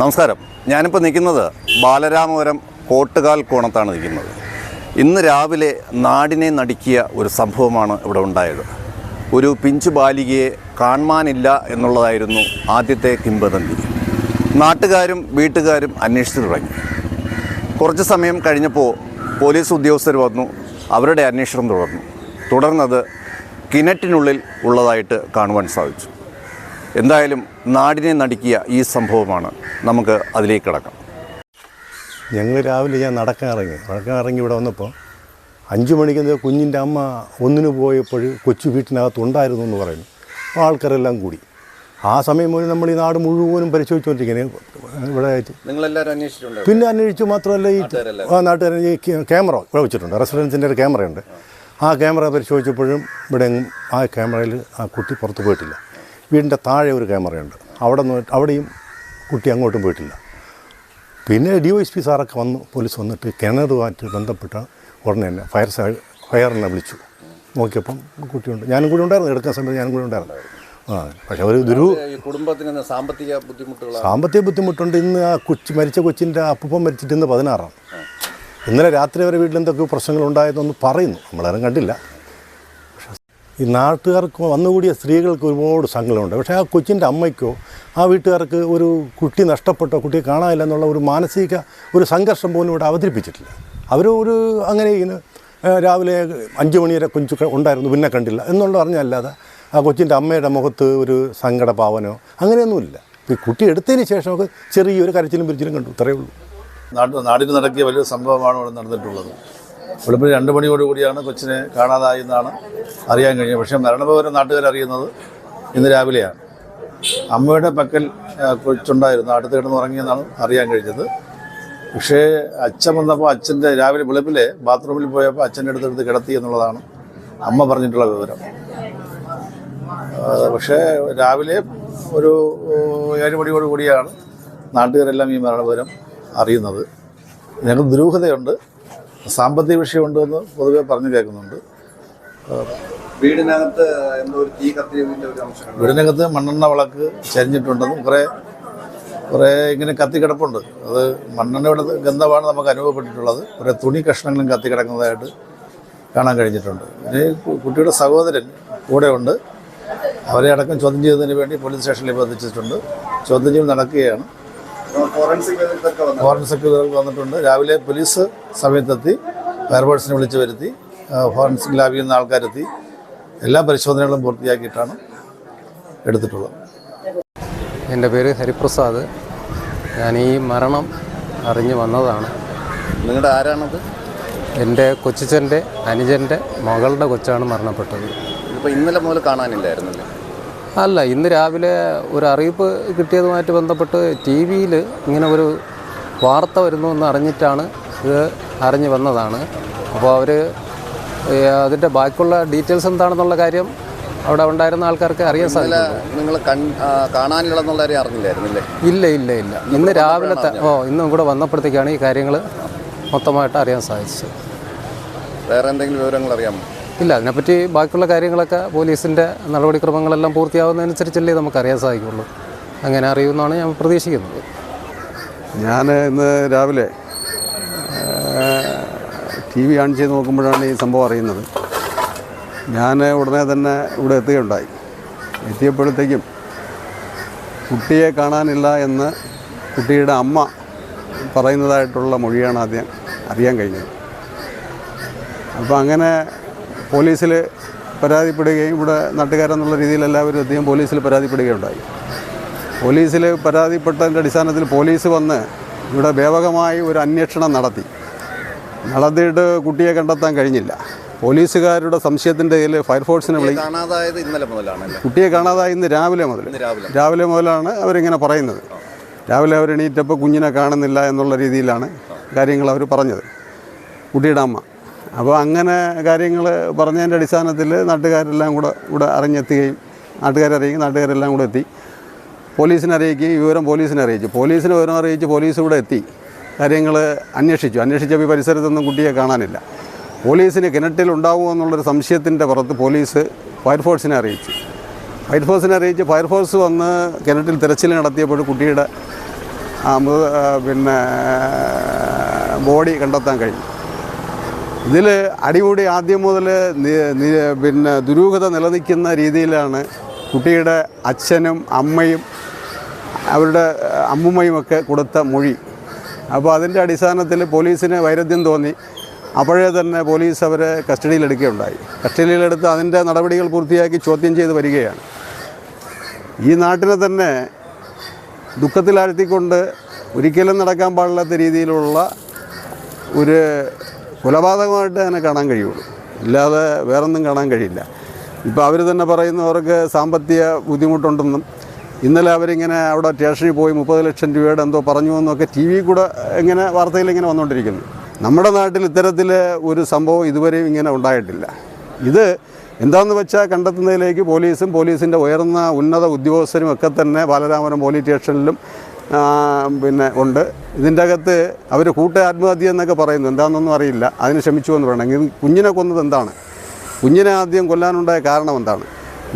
നമസ്കാരം. ഞാനിപ്പോൾ നിൽക്കുന്നത് ബാലരാമപുരം കോട്ടുകാൽ കോണത്താണ് നിൽക്കുന്നത്. ഇന്ന് രാവിലെ നാടിനെ നടുക്കിയ ഒരു സംഭവമാണ് ഇവിടെ ഉണ്ടായത്. ഒരു പിഞ്ചു ബാലികയെ കാണാനില്ല എന്നുള്ളതായിരുന്നു ആദ്യത്തെ കിംബദന്തി നാട്ടുകാരും വീട്ടുകാരും അന്വേഷിച്ചു തുടങ്ങി. കുറച്ച് സമയം കഴിഞ്ഞപ്പോൾ പോലീസ് ഉദ്യോഗസ്ഥർ വന്നു അവരുടെ അന്വേഷണം തുടർന്നു. തുടർന്നത് കിണറ്റിനുള്ളിൽ ഉള്ളതായിട്ട് കാണുവാൻ സാധിച്ചു. എന്തായാലും നാടിനെ നടുക്കിയ ഈ സംഭവമാണ്. നമുക്ക് അതിലേക്ക് കിടക്കാം. ഞങ്ങൾ രാവിലെ ഞാൻ നടക്കാൻ ഇറങ്ങി നടക്കാൻ ഇറങ്ങി ഇവിടെ വന്നപ്പോൾ അഞ്ച് മണിക്ക് കുഞ്ഞിന്റെ അമ്മ ഒന്നിന് പോയപ്പോൾ കൊച്ചു വീട്ടിനകത്ത് ഉണ്ടായിരുന്നു എന്ന് പറയുന്നു. അപ്പോൾ ആൾക്കാരെല്ലാം കൂടി. ആ സമയം മുതൽ നമ്മൾ ഈ നാട് മുഴുവനും പരിശോധിച്ചുകൊണ്ടിരിക്കുന്നത് ഇവിടെ ആയിട്ട്. നിങ്ങളെല്ലാവരും അന്വേഷിച്ചിട്ടുണ്ട്? പിന്നെ അന്വേഷിച്ചു മാത്രമല്ല ഈ ആ നാട്ടുകാരൻ ഈ ക്യാമറ ഇവിടെ വെച്ചിട്ടുണ്ട്. റെസിഡൻസിന്റെ ഒരു ക്യാമറയുണ്ട്. ആ ക്യാമറ പരിശോധിച്ചപ്പോഴും ഇവിടെ ആ ക്യാമറയിൽ ആ കുട്ടി പുറത്ത് പോയിട്ടില്ല. വീടിന്റെ താഴെ ഒരു ക്യാമറയുണ്ട്. അവിടെ നിന്ന് അവിടെയും കുട്ടി അങ്ങോട്ടും പോയിട്ടില്ല. പിന്നെ ഡി വൈ എസ് പി സാറൊക്കെ വന്നു പോലീസ് വന്നിട്ട് കിണറുമായിട്ട് ബന്ധപ്പെട്ട ഉടനെ തന്നെ ഫയർ ഫയറിനെ വിളിച്ചു. നോക്കിയപ്പം കുട്ടിയുണ്ട്. ഞാനും കൂടി ഉണ്ടായിരുന്നു എടുക്കുന്ന സമയത്ത് ഞാനും കൂടി ഉണ്ടായിരുന്നു. ആ പക്ഷെ ഒരു ദുരു കുടുംബത്തിന് സാമ്പത്തിക ബുദ്ധിമുട്ടുകൾ സാമ്പത്തിക ബുദ്ധിമുട്ടുണ്ട് ഇന്ന് ആ കൊച്ചു മരിച്ച കൊച്ചിന്റെ അപ്പം മരിച്ചിട്ട് ഇന്ന് പതിനാറാണ് ഇന്നലെ രാത്രി വരെ വീട്ടിൽ എന്തൊക്കെ പ്രശ്നങ്ങളുണ്ടായതെന്ന് പറയുന്നു. നമ്മളാരും കണ്ടില്ല. ഈ നാട്ടുകാർക്ക് വന്നുകൂടിയ സ്ത്രീകൾക്ക് ഒരുപാട് സങ്കടമുണ്ട്. പക്ഷേ ആ കൊച്ചിന്റെ അമ്മയ്ക്കോ ആ വീട്ടുകാർക്ക് ഒരു കുട്ടി നഷ്ടപ്പെട്ടോ കുട്ടിയെ കാണാനില്ല എന്നുള്ള ഒരു മാനസിക ഒരു സംഘർഷം പോലും ഇവിടെ അവതരിപ്പിച്ചിട്ടില്ല. അവർ ഒരു അങ്ങനെ ഇങ്ങനെ രാവിലെ അഞ്ച് മണി വരെ കൊഞ്ചു ഉണ്ടായിരുന്നു പിന്നെ കണ്ടില്ല എന്നുള്ള പറഞ്ഞല്ലാതെ ആ കൊച്ചിന്റെ അമ്മയുടെ മുഖത്ത് ഒരു സങ്കടഭാവനോ അങ്ങനെയൊന്നുമില്ല. ഈ കുട്ടി എടുത്തതിന് ശേഷമൊക്കെ ചെറിയൊരു കരച്ചിലും പിരിച്ചിലും കണ്ടു ഇത്രയേ ഉള്ളൂ. നാട്ടിൽ നടക്കിയ വലിയ സംഭവമാണ് ഇവിടെ നടന്നിട്ടുള്ളത്. വെളുപ്പിന് രണ്ട് മണിയോടുകൂടിയാണ് കൊച്ചിനെ കാണാതായെന്നാണ് അറിയാൻ കഴിഞ്ഞത്. പക്ഷേ മരണഭവനം നാട്ടുകാർ അറിയുന്നത് ഇന്ന് രാവിലെയാണ്. അമ്മയുടെ പക്കൽ കൊച്ചുണ്ടായിരുന്നു. അടുത്ത് കിടന്ന് ഉറങ്ങിയെന്നാണ് അറിയാൻ കഴിഞ്ഞത്. പക്ഷേ അച്ഛൻ വന്നപ്പോൾ അച്ഛന്റെ രാവിലെ വെളുപ്പിലെ ബാത്റൂമിൽ പോയപ്പോൾ അച്ഛന്റെ അടുത്തെടുത്ത് കിടത്തി എന്നുള്ളതാണ് അമ്മ പറഞ്ഞിട്ടുള്ള വിവരം. പക്ഷേ രാവിലെ ഒരു ഏഴ് മണിയോട് കൂടിയാണ് നാട്ടുകാരെല്ലാം ഈ മരണവിവരം അറിയുന്നത്. ഞങ്ങൾക്ക് ദുരൂഹതയുണ്ട്. സാമ്പത്തിക വിഷയമുണ്ട് എന്ന് പൊതുവെ പറഞ്ഞു കേൾക്കുന്നുണ്ട്. വീടിനകത്ത് വീടിനകത്ത് മണ്ണെണ്ണ വിളക്ക് ചരിഞ്ഞിട്ടുണ്ടെന്നും കുറേ കുറേ ഇങ്ങനെ കത്തിക്കിടപ്പുണ്ട്. അത് മണ്ണെണ്ണയുടെ ഗന്ധമാണ് നമുക്ക് അനുഭവപ്പെട്ടിട്ടുള്ളത്. കുറേ തുണി കഷ്ണങ്ങളും കത്തിക്കിടക്കുന്നതായിട്ട് കാണാൻ കഴിഞ്ഞിട്ടുണ്ട്. പിന്നെ കുട്ടിയുടെ സഹോദരൻ കൂടെ ഉണ്ട് അവരെ അടക്കം ചോദ്യം ചെയ്തതിന് വേണ്ടി പോലീസ് സ്റ്റേഷനിൽ ബന്ധിച്ചിട്ടുണ്ട് ചോദ്യം ചെയ്യൽ നടക്കുകയാണ്. ഫോറൻസിക് വിദഗ്ധർക്ക് വന്നു ഫോറൻസിക് വിദഗ്ധർ വന്നിട്ടുണ്ട്. രാവിലെ പോലീസ് സമയത്തെത്തി ഫയർഫോഴ്സിനെ വിളിച്ചു വരുത്തി ഫോറൻസിക് ലാബിൽ നിന്ന് ആൾക്കാരെത്തി. എല്ലാ പരിശോധനകളും പൂർത്തിയാക്കിയിട്ടാണ് എടുത്തിട്ടുള്ളത്. എന്റെ പേര് ഹരിപ്രസാദ്. ഞാൻ ഈ മരണം അറിഞ്ഞു വന്നതാണ്. നിങ്ങളുടെ ആരാണത്? എന്റെ കൊച്ചിച്ചന്റെ അനുജന്റെ മകളുടെ കൊച്ചാണ് മരണപ്പെട്ടത്. ഇപ്പോൾ ഇന്നലെ മുതൽ കാണാനില്ലായിരുന്നല്ലേ? അല്ല ഇന്ന് രാവിലെ ഒരു അറിയിപ്പ് കിട്ടിയതുമായിട്ട് ബന്ധപ്പെട്ട് ടി വിയിൽ ഇങ്ങനെ ഒരു വാർത്ത വരുന്നു എന്ന് അറിഞ്ഞിട്ടാണ് ഇത് അറിഞ്ഞു വന്നതാണ്. അപ്പോൾ അവർ അതിന്റെ ബാക്കിയുള്ള ഡീറ്റെയിൽസ് എന്താണെന്നുള്ള കാര്യം അവിടെ ഉണ്ടായിരുന്ന ആൾക്കാർക്ക് അറിയാൻ സാധിക്കും നിങ്ങൾ കൺ ആ, കാണാനില്ലെന്നുള്ള കാര്യം അറിഞ്ഞില്ലായിരുന്നില്ലേ? ഇല്ല ഇല്ല ഇല്ല. ഇന്ന് രാവിലെ ഓ ഇന്നും കൂടെ വന്നപ്പോഴത്തേക്കാണ് ഈ കാര്യങ്ങൾ മൊത്തമായിട്ട് അറിയാൻ സാധിച്ചത്. വേറെ എന്തെങ്കിലും വിവരങ്ങൾ അറിയാമോ? ഇല്ല അതിനെപ്പറ്റി ബാക്കിയുള്ള കാര്യങ്ങളൊക്കെ പോലീസിന്റെ നടപടിക്രമങ്ങളെല്ലാം പൂർത്തിയാവുന്നതനുസരിച്ചല്ലേ നമുക്കറിയാൻ സാധിക്കുള്ളൂ. അങ്ങനെ അറിയുമെന്നാണ് ഞാൻ പ്രതീക്ഷിക്കുന്നത്. ഞാൻ ഇന്ന് രാവിലെ ടി വി ഓൺ ചെയ്ത് നോക്കുമ്പോഴാണ് ഈ സംഭവം അറിയുന്നത്. ഞാൻ ഉടനെ തന്നെ ഇവിടെ എത്തുകയുണ്ടായി. എത്തിയപ്പോഴത്തേക്കും കുട്ടിയെ കാണാനില്ല എന്ന് കുട്ടിയുടെ അമ്മ പറയുന്നതായിട്ടുള്ള മൊഴിയാണ് ആദ്യം അറിയാൻ കഴിഞ്ഞത്. അപ്പോൾ അങ്ങനെ പോലീസിൽ പരാതിപ്പെടുകയും ഇവിടെ നാട്ടുകാരെന്നുള്ള രീതിയിൽ എല്ലാവരും അധികം പോലീസിൽ പരാതിപ്പെടുകയുണ്ടായി. പോലീസിൽ പരാതിപ്പെട്ടതിന്റെ അടിസ്ഥാനത്തിൽ പോലീസ് വന്ന് ഇവിടെ വ്യാപകമായി ഒരു അന്വേഷണം നടത്തി. നടത്തിയിട്ട് കുട്ടിയെ കണ്ടെത്താൻ കഴിഞ്ഞില്ല. പോലീസുകാരുടെ സംശയത്തിന്റെ ഇതിൽ ഫയർഫോഴ്സിനെ വിളി കാണാതായത് ഇന്നലെ മുതലാണ് കുട്ടിയെ കാണാതായി ഇന്ന് രാവിലെ മുതൽ. രാവിലെ. രാവിലെ മുതലാണ് അവരിങ്ങനെ പറയുന്നത്. രാവിലെ അവർ എണീറ്റപ്പോൾ കുഞ്ഞിനെ കാണുന്നില്ല എന്നുള്ള രീതിയിലാണ് കാര്യങ്ങൾ അവർ പറഞ്ഞത്. കുട്ടിയുടെ അമ്മ. അപ്പോൾ അങ്ങനെ കാര്യങ്ങൾ പറഞ്ഞതിന്റെ അടിസ്ഥാനത്തിൽ നാട്ടുകാരെല്ലാം കൂടെ ഇവിടെ അറിഞ്ഞെത്തുകയും നാട്ടുകാരെ അറിയിക്കും നാട്ടുകാരെല്ലാം കൂടെ എത്തി. പോലീസിനെ അറിയിക്കുകയും വിവരം പോലീസിനെ അറിയിച്ചു. പോലീസിനെ വിവരം അറിയിച്ച് പോലീസ് ഇവിടെ എത്തി. കാര്യങ്ങൾ അന്വേഷിച്ചു. അന്വേഷിച്ചപ്പോൾ ഈ പരിസരത്തൊന്നും കുട്ടിയെ കാണാനില്ല. പോലീസിന് കിണറ്റിൽ ഉണ്ടാവുമോ എന്നുള്ളൊരു സംശയത്തിന്റെ പുറത്ത് പോലീസ് ഫയർഫോഴ്സിനെ അറിയിച്ചു. ഫയർഫോഴ്സിനെ അറിയിച്ച് ഫയർഫോഴ്സ് വന്ന് കിണറ്റിൽ തിരച്ചിൽ നടത്തിയപ്പോൾ കുട്ടിയുടെ പിന്നെ ബോഡി കണ്ടെത്താൻ കഴിഞ്ഞു. ഇതിൽ അടിമുടി ആദ്യം മുതൽ പിന്നെ ദുരൂഹത നിലനിൽക്കുന്ന രീതിയിലാണ് കുട്ടിയുടെ അച്ഛനും അമ്മയും അവരുടെ അമ്മുമ്മയും ഒക്കെ കൊടുത്ത മൊഴി. അപ്പോൾ അതിന്റെ അടിസ്ഥാനത്തിൽ പോലീസിന് വൈരുദ്ധ്യം തോന്നി. അപ്പോഴേ തന്നെ പോലീസ് അവരെ കസ്റ്റഡിയിലെടുക്കുകയുണ്ടായി കസ്റ്റഡിയിലെടുത്ത് അതിന്റെ നടപടികൾ പൂർത്തിയാക്കി ചോദ്യം ചെയ്ത് വരികയാണ്. ഈ നാട്ടിനെ തന്നെ ദുഃഖത്തിലാഴ്ത്തിക്കൊണ്ട് ഒരിക്കലും നടക്കാൻ പാടില്ലാത്ത രീതിയിലുള്ള ഒരു കൊലപാതകമായിട്ട് തന്നെ കാണാൻ കഴിയുള്ളൂ. ഇല്ലാതെ വേറൊന്നും കാണാൻ കഴിയില്ല. ഇപ്പോൾ അവർ തന്നെ പറയുന്നു അവർക്ക് സാമ്പത്തിക ബുദ്ധിമുട്ടുണ്ടെന്നും ഇന്നലെ അവരിങ്ങനെ അവിടെ സ്റ്റേഷനിൽ പോയി മുപ്പത് ലക്ഷം രൂപയുടെ എന്തോ പറഞ്ഞു എന്നൊക്കെ ടി വി കൂടെ ഇങ്ങനെ വാർത്തയിൽ ഇങ്ങനെ വന്നുകൊണ്ടിരിക്കുന്നു നമ്മുടെ നാട്ടിൽ ഇത്തരത്തിൽ ഒരു സംഭവം ഇതുവരെയും ഇങ്ങനെ ഉണ്ടായിട്ടില്ല. ഇത് എന്താണെന്ന് വെച്ചാൽ കണ്ടെത്തുന്നതിലേക്ക് പോലീസും പോലീസിന്റെ ഉയർന്ന ഉന്നത ഉദ്യോഗസ്ഥരും ഒക്കെ തന്നെ ബാലരാമപുരം പോലീസ് സ്റ്റേഷനിലും പിന്നെ ഉണ്ട്. ഇതിന്റെ അകത്ത് അവർ കൂട്ട ആത്മഹത്യ എന്നൊക്കെ പറയുന്നു. എന്താണെന്നൊന്നും അറിയില്ല. അതിന് ശ്രമിച്ചു എന്ന് പറയണം. ഇത് കുഞ്ഞിനെ കൊന്നത് എന്താണ്? കുഞ്ഞിനെ ആദ്യം കൊല്ലാനുണ്ടായ കാരണം എന്താണ്?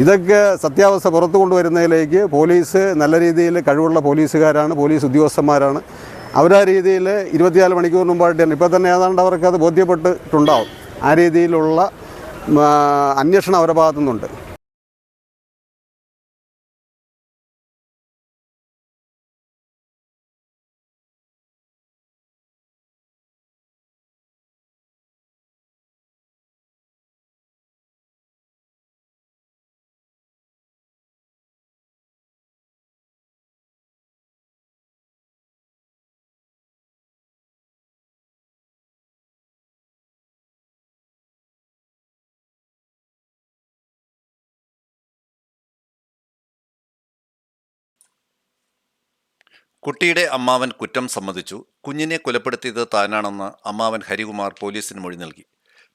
ഇതൊക്കെ സത്യാവസ്ഥ പുറത്തു കൊണ്ടുവരുന്നതിലേക്ക് പോലീസ് നല്ല രീതിയിൽ കഴിവുള്ള പോലീസുകാരാണ് പോലീസ് ഉദ്യോഗസ്ഥന്മാരാണ്. അവരാ രീതിയിൽ ഇരുപത്തിനാല് മണിക്കൂർ മുമ്പായിട്ട് തന്നെ ഇപ്പോൾ തന്നെ ഏതാണ്ട് അവർക്ക് അത് ബോധ്യപ്പെട്ടിട്ടുണ്ടാവും. ആ രീതിയിലുള്ള അന്വേഷണം അവരുടെ ഭാഗത്തുനിന്നുണ്ട്. കുട്ടിയുടെ അമ്മാവൻ കുറ്റം സമ്മതിച്ചു. കുഞ്ഞിനെ കൊലപ്പെടുത്തിയത് താനാണെന്ന് അമ്മാവൻ ഹരികുമാർ പോലീസിന് മൊഴി നൽകി.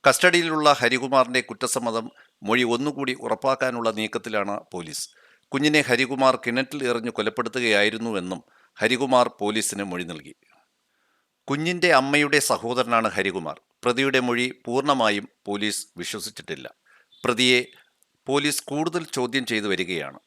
കസ്റ്റഡിയിലുള്ള ഹരികുമാറിന്റെ കുറ്റസമ്മതം മൊഴി ഒന്നുകൂടി ഉറപ്പാക്കാനുള്ള നീക്കത്തിലാണ് പോലീസ്. കുഞ്ഞിനെ ഹരികുമാർ കിണറ്റിൽ എറിഞ്ഞു കൊലപ്പെടുത്തുകയായിരുന്നുവെന്നും ഹരികുമാർ പോലീസിന് മൊഴി നൽകി. കുഞ്ഞിന്റെ അമ്മയുടെ സഹോദരനാണ് ഹരികുമാർ. പ്രതിയുടെ മൊഴി പൂർണമായും പോലീസ് വിശ്വസിച്ചിട്ടില്ല. പ്രതിയെ പോലീസ് കൂടുതൽ ചോദ്യം ചെയ്തു വരികയാണ്.